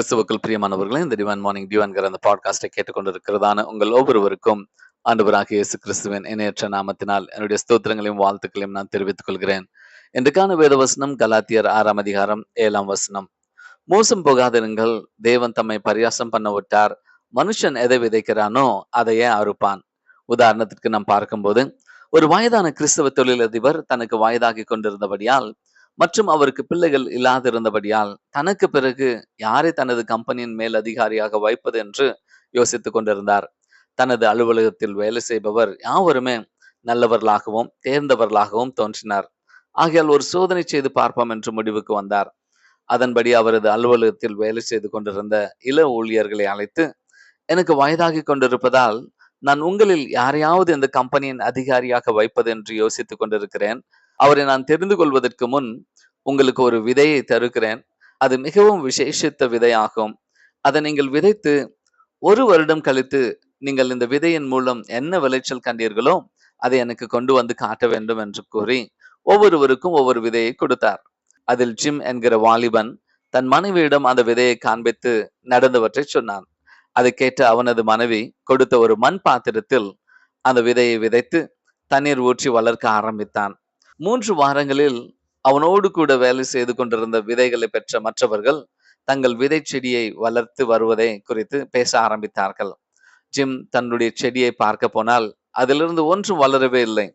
கிறிஸ்துவுக்குள் பிரியமானவர்களே இந்த டிவான் மார்னிங் டிவான்கிற அந்த பாட்காஸ்டை கேட்டுக்கொண்டிருக்கிறதான உங்கள் ஒவ்வொருவருக்கும் ஆண்டவராக இயேசு கிறிஸ்துவின் இணையற்ற நாமத்தினால் என்னுடைய ஸ்தோத்திரங்களையும் வாழ்த்துக்களையும் நான் தெரிவித்துக் கொள்கிறேன். இன்றைக்கான வேத வசனம் கலாத்தியர் ஆறாம் அதிகாரம் ஏழாம் வசனம். மோசம் போகாதிருங்கள் தேவன் தம்மை பரியாசம் பண்ண விட்டார் மனுஷன் எதை விதைக்கிறானோ அதையே அறுப்பான்? உதாரணத்திற்கு நாம் பார்க்கும்போது ஒரு வயதான கிறிஸ்தவ தொழிலதிபர் தனக்கு வயதாகி கொண்டிருந்தபடியால் மற்றும் அவருக்கு பிள்ளைகள் இல்லாதிருந்தபடியால் தனக்கு பிறகு யாரை தனது கம்பெனியின் மேல் அதிகாரியாக வைப்பது என்று யோசித்துக் கொண்டிருந்தார். தனது அலுவலகத்தில் வேலை செய்பவர் யாவருமே நல்லவர்களாகவும் தேர்ந்தவர்களாகவும் தோன்றினார். ஆகையால் ஒரு சோதனை செய்து பார்ப்போம் என்று முடிவுக்கு வந்தார். அதன்படி அவரது அலுவலகத்தில் வேலை செய்து கொண்டிருந்த இள ஊழியர்களை அழைத்து எனக்கு வயதாகி கொண்டிருப்பதால் நான் உங்களில் யாரையாவது இந்த கம்பெனியின் அதிகாரியாக வைப்பது என்று யோசித்துக் கொண்டிருக்கிறேன். அவரை நான் தெரிந்து கொள்வதற்கு முன் உங்களுக்கு ஒரு விதையை தருகிறேன். அது மிகவும் விசேஷித்த விதையாகும். அதை நீங்கள் விதைத்து ஒரு வருடம் கழித்து நீங்கள் இந்த விதையின் மூலம் என்ன விளைச்சல் கண்டீர்களோ அதை எனக்கு கொண்டு வந்து காட்ட வேண்டும் என்று கூறி ஒவ்வொருவருக்கும் ஒவ்வொரு விதையை கொடுத்தார். அதில் ஜிம் என்கிற வாலிபன் தன் மனைவியிடம் அந்த விதையை காண்பித்து நடந்தவற்றை சொன்னான். அதை கேட்ட அவனது மனைவி கொடுத்த ஒரு மண் பாத்திரத்தில் அந்த விதையை விதைத்து தண்ணீர் ஊற்றி வளர்க்க ஆரம்பித்தான். மூன்று வாரங்களில் அவனோடு கூட வேலை செய்து கொண்டிருந்த விதைகளை பெற்ற மற்றவர்கள் தங்கள் விதை செடியை வளர்த்து வருவதை குறித்து பேச ஆரம்பித்தார்கள். ஜிம் தன்னுடைய செடியை பார்க்க போனால் அதிலிருந்து ஒன்றும் வளரவே இல்லை.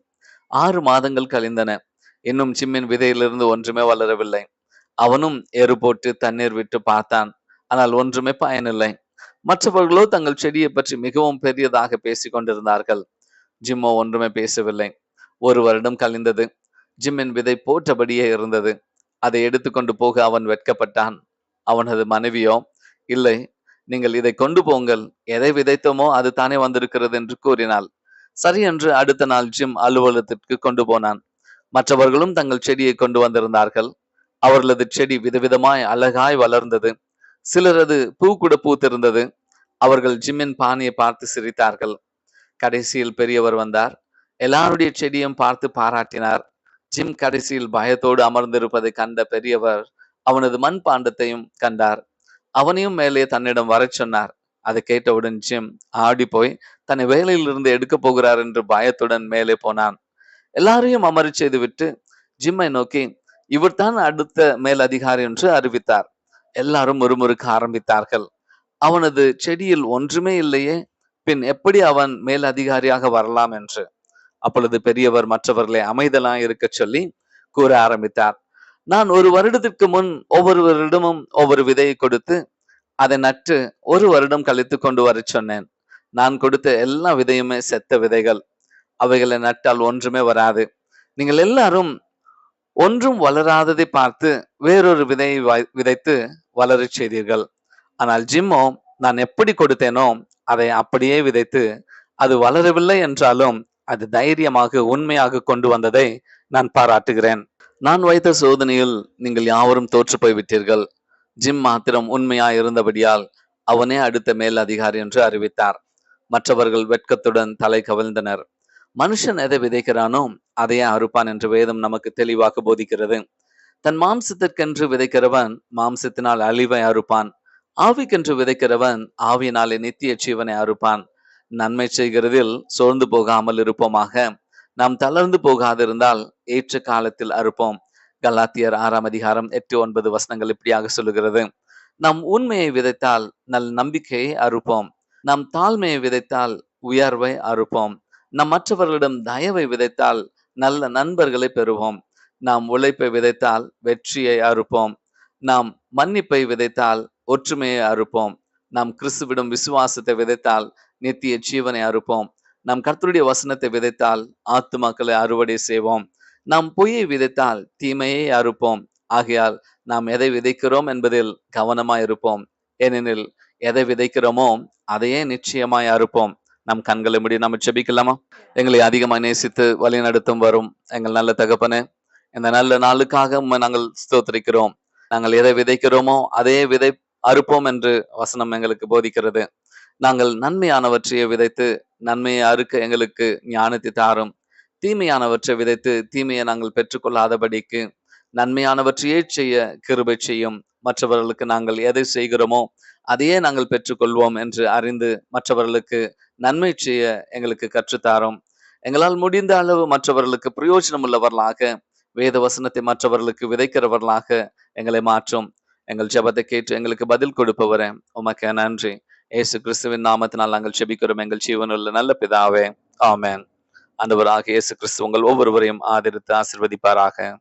ஆறு மாதங்கள் கழிந்தன. இன்னும் ஜிம்மின் விதையிலிருந்து ஒன்றுமே வளரவில்லை. அவனும் எரு போட்டு தண்ணீர் விட்டு பார்த்தான். ஆனால் ஒன்றுமே பயனில்லை. மற்றவர்களோ தங்கள் செடியை பற்றி மிகவும் பெரியதாக பேசிக் கொண்டிருந்தார்கள். ஜிம்மோ ஒன்றுமே பேசவில்லை. ஒரு வருடம் கழிந்தது. ஜிம்மின் விதை போற்றபடியே இருந்தது. அதை எடுத்துக்கொண்டு போக அவன் வெட்கப்பட்டான். அவனது மனைவியோ இல்லை நீங்கள் இதை கொண்டு போங்கள். எதை விதைத்தோமோ அது தானே வந்திருக்கிறது என்று கூறினாள். சரி என்று அடுத்த நாள் ஜிம் அலுவலகத்திற்கு கொண்டு போனான். மற்றவர்களும் தங்கள் செடியை கொண்டு வந்திருந்தார்கள். அவர்களது செடி விதவிதமாய் அழகாய் வளர்ந்தது. சிலரது பூ கூட பூத்திருந்தது. அவர்கள் ஜிம்மின் பாணியை பார்த்து சிரித்தார்கள். கடைசியில் பெரியவர் வந்தார். எல்லாருடைய செடியும் பார்த்து பாராட்டினார். ஜிம் கடைசியில் பயத்தோடு அமர்ந்திருப்பதை கண்ட பெரியவர் அவனது மண் பாண்டத்தையும் கண்டார். அவனையும் மேலே தன்னிடம் வரச் சொன்னார். அதை கேட்டவுடன் ஜிம் ஆடி போய் தன்னை வேலையிலிருந்து எடுக்க போகிறார் என்று பயத்துடன் மேலே போனான். எல்லாரையும் அமரச் செய்து விட்டு ஜிம்மை நோக்கி இவர்தான் அடுத்த மேல் அதிகாரி என்று அறிவித்தார். எல்லாரும் முறுமுறுக்க ஆரம்பித்தார்கள். அவனது செடியில் ஒன்றுமே இல்லையே பின் எப்படி அவன் மேல் அதிகாரியாக வரலாம் என்று? அப்பொழுது பெரியவர் மற்றவர்களை அமைதலாம் இருக்க சொல்லி கூற ஆரம்பித்தார். நான் ஒரு வருடத்திற்கு முன் ஒவ்வொருவரிடமும் ஒவ்வொரு விதையை கொடுத்து அதை நட்டு ஒரு வருடம் கழித்து கொண்டு வர சொன்னேன். நான் கொடுத்த எல்லா விதையுமே செத்த விதைகள். அவைகளை நட்டால் ஒன்றுமே வராது. நீங்கள் எல்லாரும் ஒன்றும் வளராததை பார்த்து வேறொரு விதையை விதைத்து வளரச் செய்தீர்கள். ஆனால் ஜிம்மோ நான் எப்படி கொடுத்தேனோ அதை அப்படியே விதைத்து அது வளரவில்லை என்றாலும் அது தைரியமாக உண்மையாக கொண்டு வந்ததை நான் பாராட்டுகிறேன். நான் வைத்த சோதனையில் நீங்கள் யாவரும் தோற்று போய்விட்டீர்கள். ஜிம் மாத்திரம் உண்மையா இருந்தபடியால் அவனே அடுத்த மேல் அதிகாரி என்று அறிவித்தார். மற்றவர்கள் வெட்கத்துடன் தலை கவிழ்ந்தனர். மனுஷன் எதை விதைக்கிறானோ அதையே அறுப்பான் என்று வேதம் நமக்கு தெளிவாக போதிக்கிறது. தன் மாம்சத்திற்கென்று விதைக்கிறவன் மாம்சத்தினால் அழிவை அறுப்பான். ஆவிக்கென்று விதைக்கிறவன் ஆவியினாலே நித்திய ஜீவனை அறுப்பான். நன்மை செய்கிறதில் சோர்ந்து போகாமல் இருப்போமாக. நாம் தளர்ந்து போகாதிருந்தால் ஏற்ற காலத்தில் அறுப்போம். கலாத்தியர் ஆறாம் அதிகாரம் எட்டு ஒன்பது வசனங்கள் இப்படியாக சொல்லுகிறது. நாம் உண்மையை விதைத்தால் நல் நம்பிக்கையை அறுப்போம். நாம் தாழ்மையை விதைத்தால் உயர்வை அறுப்போம். நம் மற்றவர்களிடம் தயவை விதைத்தால் நல்ல நண்பர்களை பெறுவோம். நாம் உழைப்பை விதைத்தால் வெற்றியை அறுப்போம். நாம் மன்னிப்பை விதைத்தால் ஒற்றுமையை அறுப்போம். நாம் கிறிஸ்துவிடம் விசுவாசத்தை விதைத்தால் நித்திய ஜீவனை அறுப்போம். நாம் கர்த்தருடைய வசனத்தை விதைத்தால் ஆத்துமாக்களை அறுவடை செய்வோம். நாம் பொய்யை விதைத்தால் தீமையை அறுப்போம். ஆகையால் நாம் எதை விதைக்கிறோம் என்பதில் கவனமாய் இருப்போம். ஏனெனில் எதை விதைக்கிறோமோ அதையே நிச்சயமாய் அறுப்போம். நம் கண்களை முடி நம்ம செபிக்கலாமா எங்களை அதிகமாக நேசித்து வழி நடத்தும் வரும் எங்கள் நல்ல தகப்பனு இந்த நல்ல நாளுக்காக நாங்கள் ஸ்தோத்திரிக்கிறோம். நாங்கள் எதை விதைக்கிறோமோ அதையே விதை அறுப்போம் என்று வசனம் எங்களுக்கு போதிக்கிறது. நாங்கள் நன்மையானவற்றையே விதைத்து நன்மையை அறுக்க எங்களுக்கு ஞானத்தை தாரும். தீமையானவற்றை விதைத்து தீமையை நாங்கள் பெற்றுக்கொள்ளாதபடிக்கு நன்மையானவற்றையே செய்ய கிருபை செய்யும். மற்றவர்களுக்கு நாங்கள் எதை செய்கிறோமோ அதையே நாங்கள் பெற்றுக்கொள்வோம் என்று அறிந்து மற்றவர்களுக்கு நன்மை செய்ய எங்களுக்கு கற்றுத்தாரும். எங்களால் முடிந்த அளவு மற்றவர்களுக்கு பிரயோஜனம் உள்ளவர்களாக வேத வசனத்தை மற்றவர்களுக்கு விதைக்கிறவர்களாக எங்களை மாற்றும். எங்கள் ஜெபத்தை கேட்டு எங்களுக்கு பதில் கொடுப்பவரே உமக்கு நன்றி. இயேசு கிறிஸ்துவின் நாமத்தினால் நாங்கள் செபிக்கிறோம். எங்கள் ஜீவனுள்ள நல்ல பிதாவே. ஆமென். அந்தவராக இயேசு கிறிஸ்து உங்கள் ஒவ்வொருவரையும் ஆதரித்து ஆசிர்வதிப்பாராக.